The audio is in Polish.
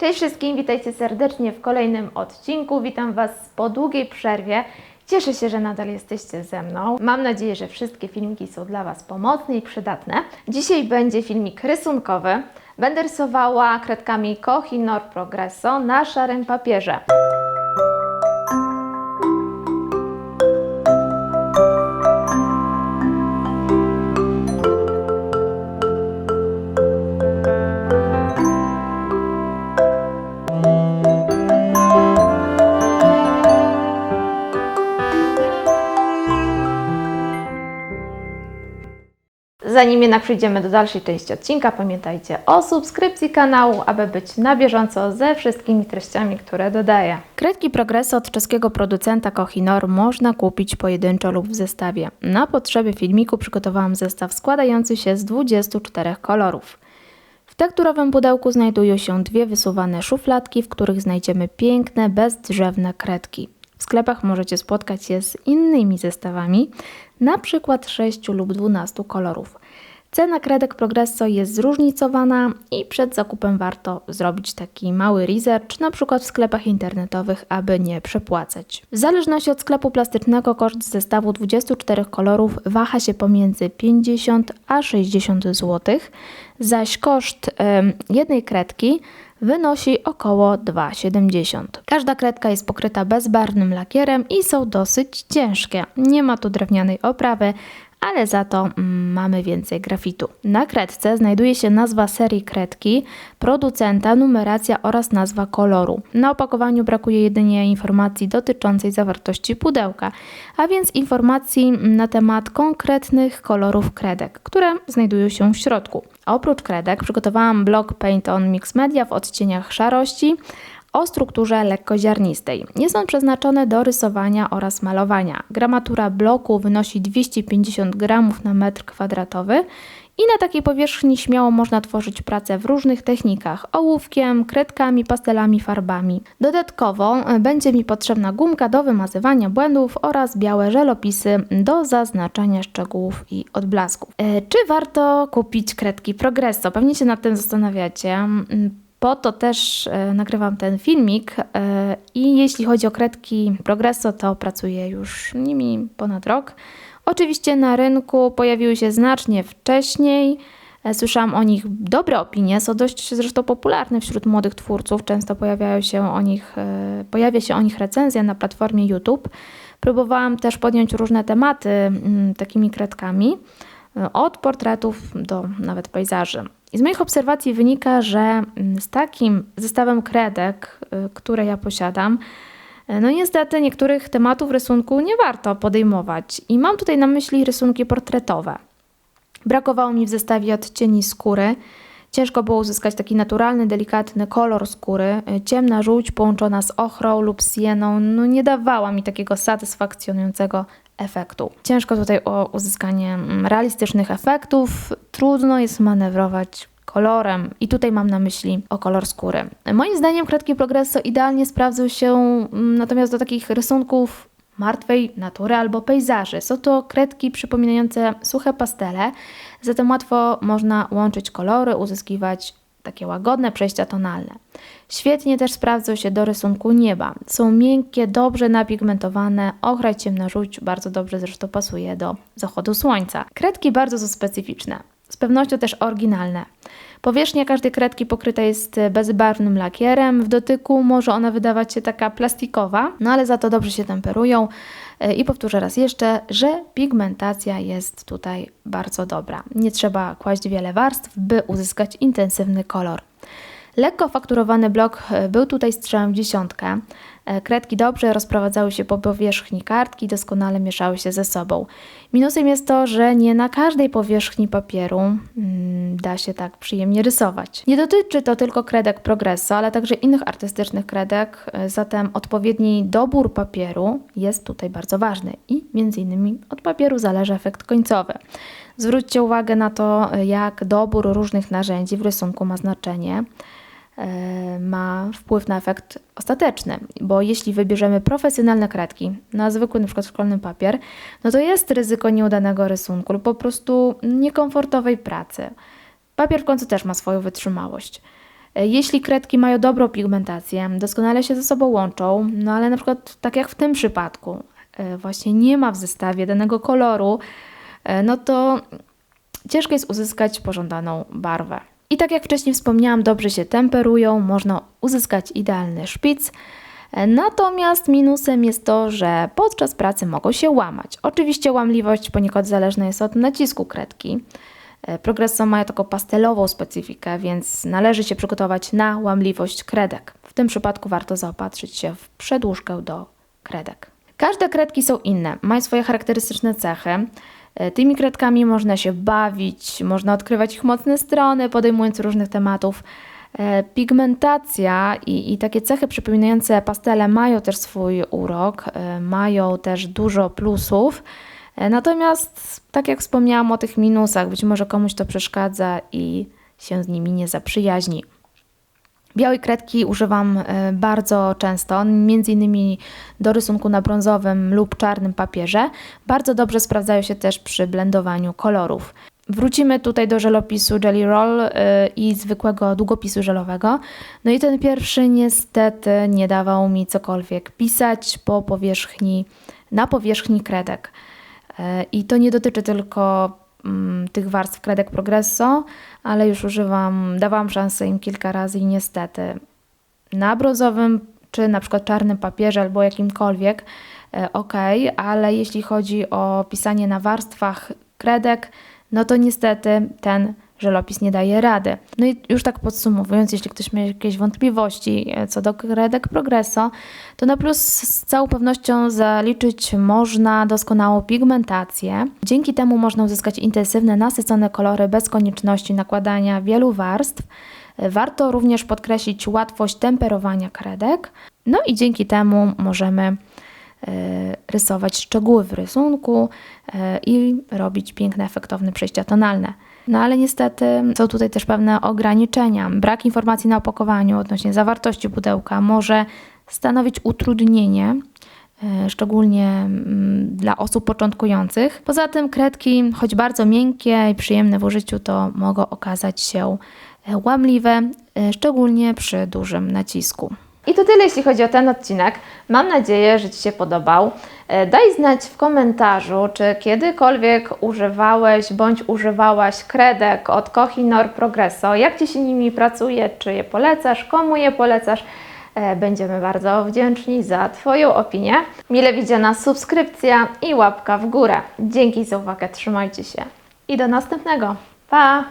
Cześć wszystkim, witajcie serdecznie w kolejnym odcinku. Witam Was po długiej przerwie. Cieszę się, że nadal jesteście ze mną. Mam nadzieję, że wszystkie filmiki są dla Was pomocne i przydatne. Dzisiaj będzie filmik rysunkowy. Będę rysowała kredkami Kohinor Progresso na szarym papierze. Zanim jednak przejdziemy do dalszej części odcinka, pamiętajcie o subskrypcji kanału, aby być na bieżąco ze wszystkimi treściami, które dodaję. Kredki Progresso od czeskiego producenta Kohinor można kupić pojedynczo lub w zestawie. Na potrzeby filmiku przygotowałam zestaw składający się z 24 kolorów. W tekturowym pudełku znajdują się dwie wysuwane szufladki, w których znajdziemy piękne, bezdrzewne kredki. W sklepach możecie spotkać się z innymi zestawami, na przykład 6 lub 12 kolorów. Cena kredek Progresso jest zróżnicowana i przed zakupem warto zrobić taki mały research, na przykład w sklepach internetowych, aby nie przepłacać. W zależności od sklepu plastycznego koszt zestawu 24 kolorów waha się pomiędzy 50 a 60 zł, zaś koszt jednej kredki wynosi około 2,70. Każda kredka jest pokryta bezbarwnym lakierem i są dosyć ciężkie. Nie ma tu drewnianej oprawy, ale za to mm, mamy więcej grafitu. Na kredce znajduje się nazwa serii kredki, producenta, numeracja oraz nazwa koloru. Na opakowaniu brakuje jedynie informacji dotyczącej zawartości pudełka, a więc informacji na temat konkretnych kolorów kredek, które znajdują się w środku. Oprócz kredek przygotowałam blok Paint on Mix Media w odcieniach szarości, o strukturze lekkoziarnistej. Jest on przeznaczony do rysowania oraz malowania. Gramatura bloku wynosi 250 gramów na metr kwadratowy i na takiej powierzchni śmiało można tworzyć pracę w różnych technikach ołówkiem, kredkami, pastelami, farbami. Dodatkowo e, będzie mi potrzebna gumka do wymazywania błędów oraz białe żelopisy do zaznaczania szczegółów i odblasków. E, Czy warto kupić kredki Progresso? Pewnie się nad tym zastanawiacie. Po to też e, nagrywam ten filmik e, i jeśli chodzi o kredki Progresso, to pracuję już nimi ponad rok. Oczywiście na rynku pojawiły się znacznie wcześniej. E, Słyszałam o nich dobre opinie, są dość zresztą popularne wśród młodych twórców. Często pojawiają się o nich, pojawia się o nich recenzja na platformie YouTube. Próbowałam też podjąć różne tematy mm, takimi kredkami, od portretów do nawet pejzaży. I z moich obserwacji wynika, że mm, z takim zestawem kredek, y, które ja posiadam, y, no niestety niektórych tematów rysunku nie warto podejmować. I mam tutaj na myśli rysunki portretowe. Brakowało mi w zestawie odcieni skóry. Ciężko było uzyskać taki naturalny, delikatny kolor skóry. Y, Ciemna żółć połączona z ochrą lub sieną no nie dawała mi takiego satysfakcjonującego efektu. Ciężko tutaj o uzyskanie mm, realistycznych efektów. Trudno jest manewrować kolorem i tutaj mam na myśli o kolor skóry. Moim zdaniem kredki Progresso idealnie sprawdzą się mm, natomiast do takich rysunków martwej natury albo pejzaży. Są to kredki przypominające suche pastele, zatem łatwo można łączyć kolory, uzyskiwać takie łagodne przejścia tonalne. Świetnie też sprawdzą się do rysunku nieba. Są miękkie, dobrze napigmentowane, ochra i ciemna żółć bardzo dobrze zresztą pasuje do zachodu słońca. Kredki bardzo są specyficzne, z pewnością też oryginalne. Powierzchnia każdej kredki pokryta jest bezbarwnym lakierem. W dotyku może ona wydawać się taka plastikowa, no ale za to dobrze się temperują. E, I powtórzę raz jeszcze, że pigmentacja jest tutaj bardzo dobra. Nie trzeba kłaść wiele warstw, by uzyskać intensywny kolor. Lekko fakturowany blok e, był tutaj strzałem w dziesiątkę. E, Kredki dobrze rozprowadzały się po powierzchni kartki, doskonale mieszały się ze sobą. Minusem jest to, że nie na każdej powierzchni papieru mm, da się tak przyjemnie rysować. Nie dotyczy to tylko kredek Progresso, ale także innych artystycznych kredek, e, zatem odpowiedni dobór papieru jest tutaj bardzo ważny i między innymi od papieru zależy efekt końcowy. Zwróćcie uwagę na to, e, jak dobór różnych narzędzi w rysunku ma znaczenie ma wpływ na efekt ostateczny, bo jeśli wybierzemy profesjonalne kredki na zwykły przykład szkolny papier, no to jest ryzyko nieudanego rysunku lub po prostu niekomfortowej pracy. Papier w końcu też ma swoją wytrzymałość. E, Jeśli kredki mają dobrą pigmentację, doskonale się ze sobą łączą, no ale na przykład tak jak w tym przypadku, e, właśnie nie ma w zestawie danego koloru, e, no to ciężko jest uzyskać pożądaną barwę. I tak jak wcześniej wspomniałam, dobrze się temperują, można uzyskać idealny szpic. Natomiast minusem jest to, że podczas pracy mogą się łamać. Oczywiście łamliwość poniekąd zależna jest od nacisku kredki. Progresso mają taką pastelową specyfikę, więc należy się przygotować na łamliwość kredek. W tym przypadku warto zaopatrzyć się w przedłużkę do kredek. Każde kredki są inne, mają swoje charakterystyczne cechy. E, Tymi kredkami można się bawić, można odkrywać ich mocne strony, podejmując różnych tematów. E, Pigmentacja i, i takie cechy przypominające pastele mają też swój urok, e, mają też dużo plusów. Natomiast, tak jak wspomniałam o tych minusach, być może komuś to przeszkadza i się z nimi nie zaprzyjaźni. Białej kredki używam e, bardzo często, między innymi do rysunku na brązowym lub czarnym papierze. Bardzo dobrze sprawdzają się też przy blendowaniu kolorów. Wrócimy tutaj do żelopisu Jelly Roll y, i zwykłego długopisu żelowego. No i ten pierwszy niestety nie dawał mi cokolwiek pisać po powierzchni, na powierzchni kredek. Y, I to nie dotyczy tylko tych warstw kredek Progresso, ale już używam, dawałam szansę im kilka razy i niestety na brązowym czy na przykład czarnym papierze albo jakimkolwiek, e, ok, ale jeśli chodzi o pisanie na warstwach kredek, no to niestety ten żelopis nie daje rady. No i już tak podsumowując, jeśli ktoś ma jakieś wątpliwości co do kredek Progresso, to na plus z całą pewnością zaliczyć można doskonałą pigmentację. Dzięki temu można uzyskać intensywne, nasycone kolory bez konieczności nakładania wielu warstw. Warto również podkreślić łatwość temperowania kredek. No i dzięki temu możemy e, rysować szczegóły w rysunku e, i robić piękne, efektowne przejścia tonalne. No ale niestety są tutaj też pewne ograniczenia. Brak informacji na opakowaniu odnośnie zawartości pudełka może stanowić utrudnienie, e, szczególnie mm, dla osób początkujących. Poza tym kredki, choć bardzo miękkie i przyjemne w użyciu, to mogą okazać się e, łamliwe, e, szczególnie przy dużym nacisku. I to tyle, jeśli chodzi o ten odcinek. Mam nadzieję, że Ci się podobał. E, Daj znać w komentarzu, czy kiedykolwiek używałeś bądź używałaś kredek od Kohinor Progresso. Jak Ci się nimi pracuje? Czy je polecasz? Komu je polecasz? E, Będziemy bardzo wdzięczni za Twoją opinię. Mile widziana subskrypcja i łapka w górę. Dzięki za uwagę, trzymajcie się i do następnego. Pa!